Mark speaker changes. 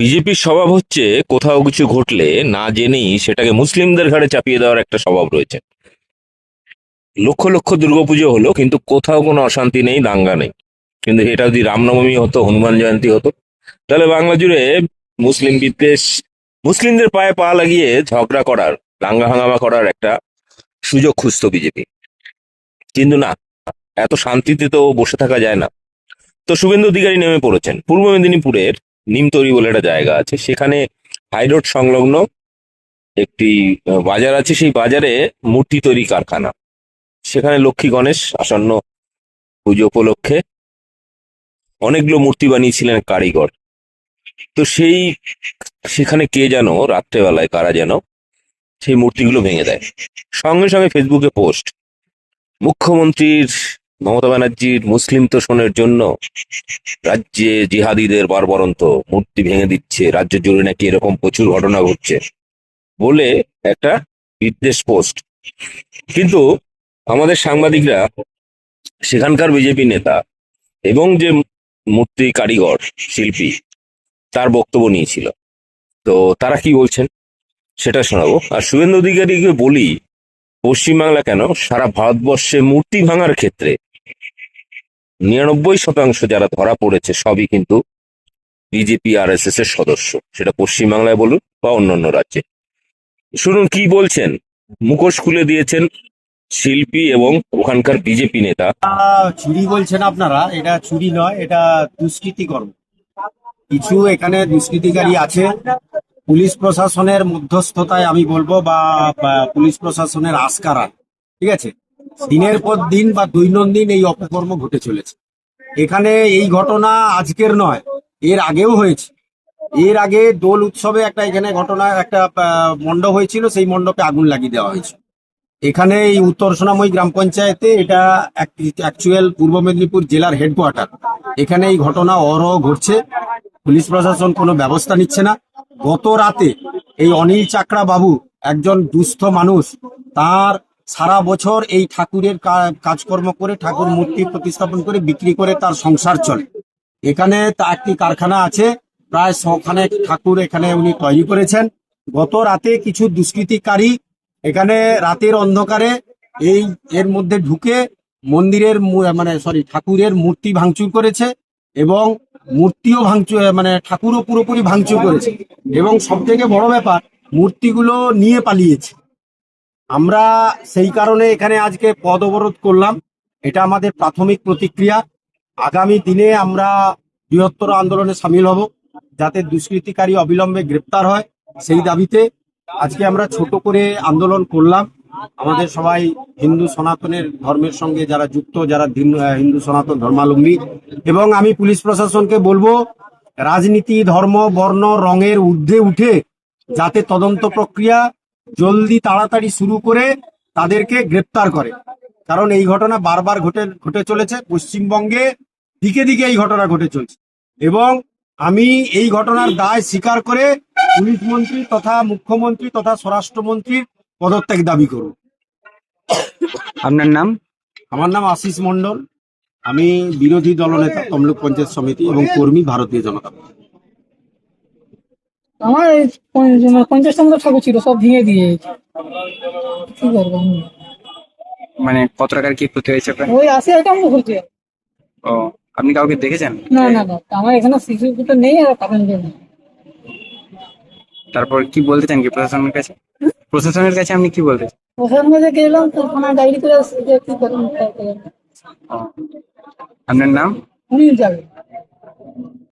Speaker 1: বিজেপির স্বভাব হচ্ছে, কোথাও কিছু ঘটলে না জেনেই সেটাকে মুসলিমদের ঘাড়ে চাপিয়ে দেওয়ার একটা স্বভাব রয়েছে। লক্ষ লক্ষ দুর্গাপুজো হলো, কিন্তু কোথাও কোনো অশান্তি নেই, দাঙ্গা নেই। কিন্তু এটা যদি রামনবমী হতো, হনুমান জয়ন্তী হতো, তাহলে বাংলা জুড়ে মুসলিম বিদ্বেষ, মুসলিমদের পায়ে পা লাগিয়ে ঝগড়া করার, দাঙ্গা হাঙ্গামা করার একটা সুযোগ খুঁজতো বিজেপি। কিন্তু না, এত শান্তিতে তো বসে থাকা যায় না। তো শুভেন্দু অধিকারী নেমে পড়েছেন, পূর্ব মেদিনীপুরের নিমতরি বলে একটা জায়গা আছে। সেখানে হাইরোড সংলগ্ন একটি বাজার আছে। সেই বাজারে মূর্তি তৈরি কারখানা। সেখানে লক্ষ্মী গণেশ আসন্ন পুজো উপলক্ষে অনেকগুলো মূর্তি বানিয়েছিলেন কারিগর। তো সেই, সেখানে কে যেন রাত্রেবেলায়, কারা যেন সেই মূর্তিগুলো ভেঙে দেয়। সঙ্গে সঙ্গে ফেসবুকে পোস্ট মুখ্যমন্ত্রীর মমতা ব্যানার্জির মুসলিম তোষণের জন্য রাজ্যে জিহাদিদের বারবারন্ত মূর্তি ভেঙে দিচ্ছে। রাজ্য জুড়ে নাকি এরকম প্রচুর ঘটনা ঘটছে বলে একটা বিদ্বেষ পোস্ট। কিন্তু আমাদের সাংবাদিকরা, সেখানকার বিজেপি নেতা এবং যে মূর্তি কারিগর, শিল্পী, তার বক্তব্য নিয়েছিল। তো তারা কি বলছেন? সেটা শোনাবো। আর শুভেন্দু অধিকারীকে বলি, পশ্চিমবাংলা কেন? সারা ভারতবর্ষে মূর্তি ভাঙার ক্ষেত্রে নিরানব্বই শতাংশ যারা ধরা পড়েছে সবই কিন্তু বিজেপি আর এস এর সদস্য। সেটা পশ্চিমবাংলায় বলুন বা অন্যান্য রাজ্যে। শুনুন কি বলছেন? মুখোশ খুলে দিয়েছেন শিল্পী এবং ওখানকার বিজেপি নেতা।
Speaker 2: চুরি বলছেন আপনারা, এটা চুরি নয়, এটা দুষ্কৃতি কর্ম কিছু এখানে দুষ্কৃতিকারী আছে। পুলিশ প্রশাসনের মধ্যস্থতায় আমি বলব বা পুলিশ প্রশাসনের আস্কারা ঠিক আছে? দিনের পর দিন বা দৈনন্দিন এই অপকর্ম ঘটে চলেছে। এখানে এই ঘটনা আজকের নয়, এর আগেও হয়েছে। এর আগে দোল উৎসবে একটা এখানে ঘটনা, একটা মণ্ডপ হয়েছিল, সেই মণ্ডপে আগুন লাগিয়ে দেওয়া হয়েছে। এখানে এই উত্তর সোনাময়ী গ্রাম পঞ্চায়েতে এটা অ্যাকচুয়াল পূর্ব মেদিনীপুর জেলার হেডকোয়ার্টার এখানে এই ঘটনা অরহ ঘটছে, পুলিশ প্রশাসন কোনো ব্যবস্থা নিচ্ছে না। গত রাতে এই অনিল চাকরা বাবু একজন দুস্থ মানুষ, তার সারা বছর এই ঠাকুরের কাজকর্ম করে ঠাকুর মূর্তি প্রতিস্থাপন করে বিক্রি করে তার সংসার চলে। এখানে তা একটি কারখানা আছে, প্রায় শখানেক ঠাকুর এখানে উনি তৈরি করেছেন। গত রাতে কিছু দুষ্কৃতিকারী এখানে রাতের অন্ধকারে এই, এর মধ্যে ঢুকে মন্দিরের মানে সরি, ঠাকুরের মূর্তি ভাঙচুর করেছে এবং মূর্তিও ভাঙচুর মানে ঠাকুরও পুরোপুরি ভাঙচুর করেছে। এবং সব থেকে বড় ব্যাপার, মূর্তিগুলো নিয়ে পালিয়েছে। আমরা সেই কারণে এখানে আজকে পদ অবরোধ করলাম। এটা আমাদের প্রাথমিক প্রতিক্রিয়া। আগামী দিনে আমরা বৃহত্তর আন্দোলনে সামিল হব, যাতে দুষ্কৃতিকারী অবিলম্বে গ্রেপ্তার হয় সেই দাবিতে আজকে আমরা ছোট করে আন্দোলন করলাম। আমাদের সবাই হিন্দু সনাতনের ধর্মের সঙ্গে যারা যুক্ত, যারা হিন্দু সনাতন ধর্মালম্বী এবং আমি পুলিশ প্রশাসনকে বলব, রাজনীতি, ধর্ম, বর্ণ, রঙের ঊর্ধ্বে উঠে যাতে তদন্ত প্রক্রিয়া জলদি তাড়াতাড়ি শুরু করে তাদেরকে গ্রেপ্তার করে। কারণ এই ঘটনা বারবার ঘটে ঘটে চলেছে পশ্চিমবঙ্গে দিকে দিকে এই ঘটনা ঘটে চলছে। এবং আমি এই ঘটনার দায় স্বীকার করে পুলিশ মন্ত্রী তথা মুখ্যমন্ত্রী তথা স্বরাষ্ট্রমন্ত্রীর পদত্যাগ দাবি করব
Speaker 3: আপনার নাম?
Speaker 2: আমার নাম আশিস মন্ডল আমি বিরোধী দলনেতা তমলুক পঞ্চায়েত সমিতি এবং কর্মী ভারতীয় জনতা পার্টি।
Speaker 4: আমার এই পঞ্চাশটা মতো ঠাকুর ছিল সব ভেঙে দিয়ে কি করব
Speaker 3: মানে কত টাকার কি ক্ষতি হয়েছে
Speaker 4: ওই আশি আইটেম তো হচ্ছে
Speaker 3: ও আপনি কাউকে দেখেছেন?
Speaker 4: না না না আমার এখানে শিশু দুটো নেই আর কারণ নেই।
Speaker 3: তারপর কি বলতে চান কি প্রশাসনের কাছে? প্রশাসনের কাছে আপনি কি বলতে
Speaker 4: ওখান মধ্যে গেলাম তো থানা ডায়েরি করে আসছে কি করবেন
Speaker 3: ও। আপনার নাম?
Speaker 4: উনি যাবে